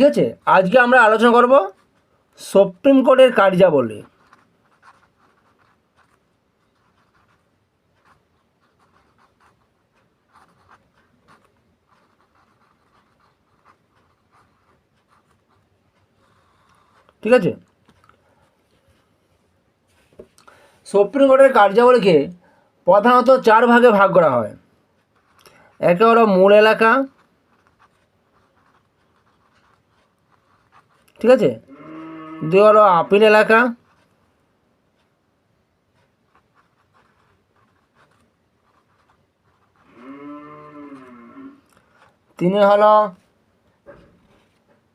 ঠিক আছে? আজকে আমরা আলোচনা করব সুপ্রিম কোর্টের কার্যাবলী ঠিক আছে? সুপ্রিম কোর্টের কার্যাবলীকে প্রধানত চার ভাগে ভাগ করা হয়। একে হলো মূল এলাকা ঠিক আছে? দুই হলো আপিল এলাকা। তিন হলো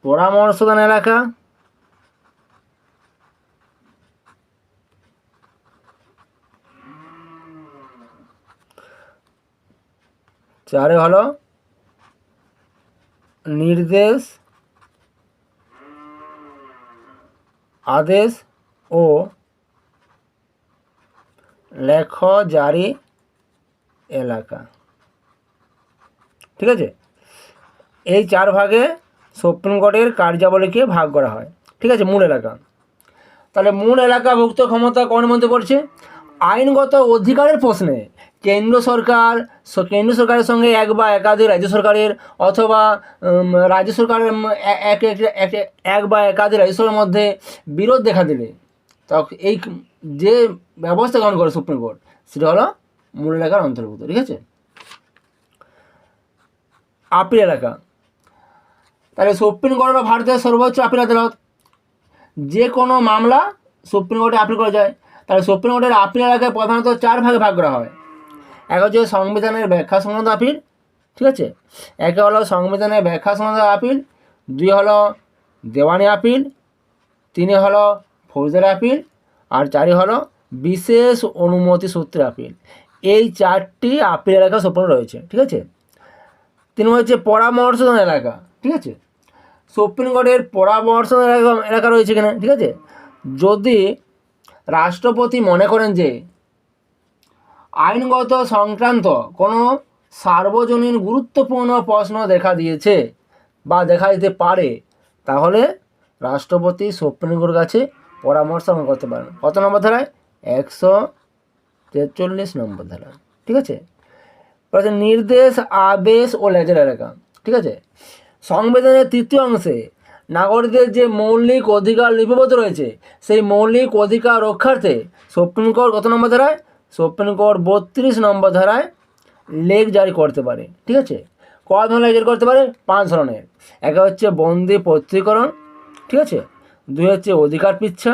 পরামর্শদান এলাকা। চারে হলো নির্দেশ আদেশ ও লেখ জারি এলাকা। ঠিক আছে? এই চার ভাগে সুপ্রিম কোর্টের কার্যাবলীকে ভাগ করা হয়। ঠিক আছে? মূল এলাকা। তাহলে মূল এলাকাভুক্ত ক্ষমতা কোন মধ্যে পড়ছে? আইনগত অধিকারের প্রশ্নে কেন্দ্র সরকার কেন্দ্র সরকারের সঙ্গে এক বা একাধিক রাজ্য সরকারের অথবা রাজ্য সরকারের এক- এক বা একাধিক রাজ্য সরকারের মধ্যে বিরোধ দেখা দিলে তখন এই যে ব্যবস্থা গ্রহণ করে সুপ্রিম কোর্ট, সেটা হলো মূল এলাকার অন্তর্ভুক্ত, ঠিক আছে? আপিল এলাকা। তাহলে সুপ্রিম কোর্ট হলো ভারতের সর্বোচ্চ আপিল আদালত, যে কোনো মামলা সুপ্রিম কোর্টে আপিল করা যায়। তাহলে সুপ্রিম কোর্টের আপিল এলাকায় প্রধানত চার ভাগে ভাগ করা হয়। এক হচ্ছে সংবিধানের ব্যাখ্যা সংক্রান্ত আপিল, ঠিক আছে? একে হলো সংবিধানের ব্যাখ্যা সংক্রান্ত আপিল, দুই হলো দেওয়ানি আপিল, তিনে হলো ফৌজদারি আপিল, আর চারি হলো বিশেষ অনুমতি সূত্রে আপিল। এই চারটি আপিল এলাকা সুপ্রিম রয়েছে, ঠিক আছে? তিন হচ্ছে পরামর্শদান এলাকা, ঠিক আছে? সুপ্রিম কোর্টের পরামর্শ এলাকা এলাকা রয়েছে এখানে, ঠিক আছে? যদি রাষ্ট্রপতি মনে করেন যে আইনগত সংক্রান্ত কোনো সার্বজনীন গুরুত্বপূর্ণ প্রশ্ন দেখা দিয়েছে বা দেখা দিতে পারে, তাহলে রাষ্ট্রপতি সুপ্রিম কোর্টের কাছে পরামর্শ করতে পারেন। কত নম্বর ধারায়? একশো তেচল্লিশ নম্বর ধারায়। ঠিক আছে? নির্দেশ আবেশ ও লেজের এলাকা। ঠিক আছে? সংবিধানের তৃতীয় অংশে নাগরিকদের যে মৌলিক অধিকার লিপিবদ্ধ রয়েছে, সেই মৌলিক অধিকার রক্ষার্থে সুপ্রিম কোর্ট কত নম্বর ধারায়? সুপ্রিম কোর্ট বত্রিশ নম্বর ধারায় লেখ জারি করতে পারে, ঠিক আছে? ক ধরনের জারি করতে পারে? পাঁচ ধরনের। একে হচ্ছে বন্দি পত্রীকরণ, ঠিক আছে? দুই হচ্ছে অধিকার পিচ্ছা,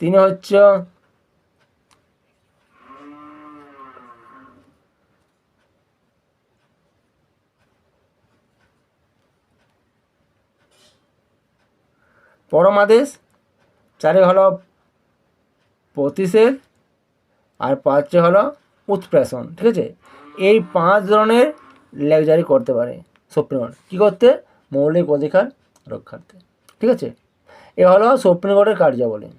তিনে হচ্ছে পরমাদেশ চারে হলো প্রতিষেধ আর পাঁচে হলো উৎপ্রেষণ, ঠিক আছে? এই পাঁচ ধরনের লেখ করতে পারে সুপ্রিম কোর্ট কী করতে? মৌলিক অধিকার রক্ষার্থে, ঠিক আছে? এ হলো সুপ্রিম কোর্টের কার্যাবলী।